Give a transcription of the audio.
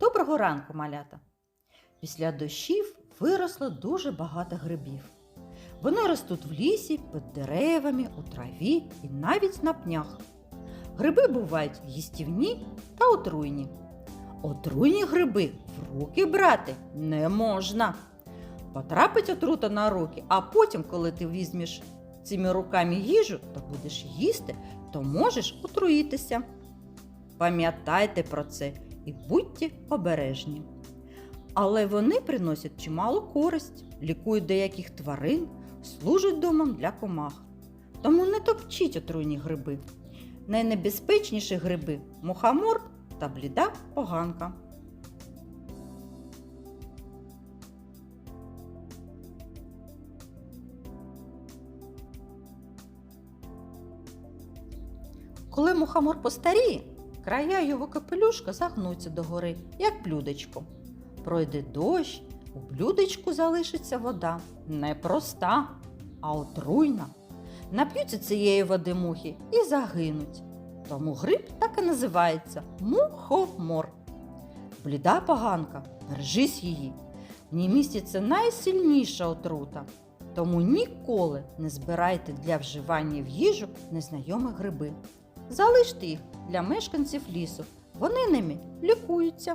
Доброго ранку, малята! Після дощів виросло дуже багато грибів. Вони ростуть в лісі, під деревами, у траві і навіть на пнях. Гриби бувають їстівні та отруйні. Отруйні гриби в руки брати не можна. Потрапить отрута на руки, а потім, коли ти візьмеш цими руками їжу та будеш їсти, то можеш отруїтися. Пам'ятайте про це і будьте обережні. Але вони приносять чимало користь, лікують деяких тварин, служать домом для комах. Тому не топчіть отруйні гриби. Найнебезпечніші гриби мухомор та бліда поганка. Коли мухомор постаріє, края його капелюшка загнуться догори, як блюдечко. Пройде дощ, у блюдечку залишиться вода не проста, а отруйна. Нап'ються цієї води мухи і загинуть. Тому гриб так і називається мухомор. Бліда поганка, бережись її. В ній міститься найсильніша отрута. Тому ніколи не збирайте для вживання в їжу незнайомі гриби. Залиште їх для мешканців лісу. Вони ними лікуються.